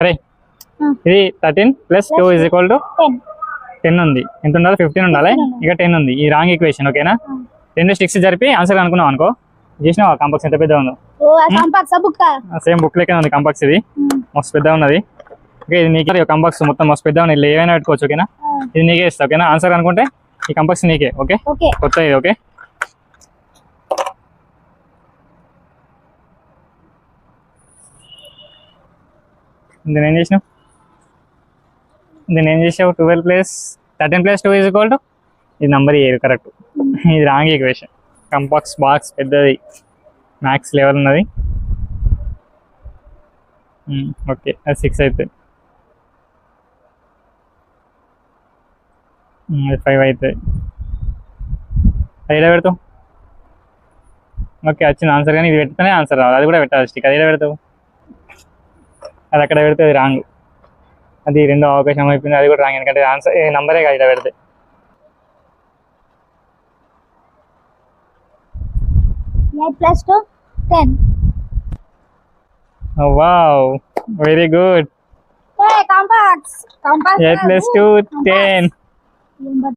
ఆ. ఇది thirteen plus two is equal to ten ఉంది. ఎంత ఉండాలి? ఫిఫ్టీన్ ఉండాలి. ఇక టెన్ ఉంది. ఈ రాంగ్ ఈక్వేషన్ ఓకేనా రెండు స్టిక్స్ జరిపి ఆన్సర్ అనుకున్నాం అనుకో. చేసినావా? కంపక్స్ ఎంత పెద్ద ఉందో? సేమ్ బుక్ లెక్క ఉంది కంపక్స్ ఇది. మస్తు పెద్ద ఉన్నది. ఓకే ఇది నీకే. కంపక్స్ మొత్తం మస్తు పెద్ద ఇలా ఏమైనా పెట్టుకోవచ్చు ఓకేనా ఇది నీకే ఇస్తా ఓకేనా ఆన్సర్ అనుకుంటే ఈ కంపక్స్ నీకే ఓకే ఓకే కొత్త ఇది ఓకే దీని ఏం చేసినావు? దీని ఏం చేసావు twelve plus thirteen plus two is equal to ఇది నెంబర్ ఏడు కరెక్ట్ ఇది రాంగ్ ఈక్వేషన్ కంపాక్స్ బాక్స్ పెద్దది. మ్యాక్స్ లెవెల్ ఉన్నది. Hmm, ఓకే అది సిక్స్ అవుతుంది hmm, అది ఫైవ్ అవుతుంది అది ఎలా పెడతావు? ఓకే వచ్చింది ఆన్సర్ కానీ ఇది పెడితేనే ఆన్సర్ రావాలి. అది కూడా పెట్టాలి స్టిక్ అది ఎలా పెడతావు? అది అక్కడ పెడితే అది రాంగ్. అది రెండో అవకాశం అయిపోయింది అది కూడా రాంగ్. ఎందుకంటే ఆన్సర్ నంబరే కాదు ఇలా పెడితే. Eight plus two ten wow very good ఏ కంపాక్స్ కంపాక్స్ ఎయిట్ ప్లస్ టూ టెన్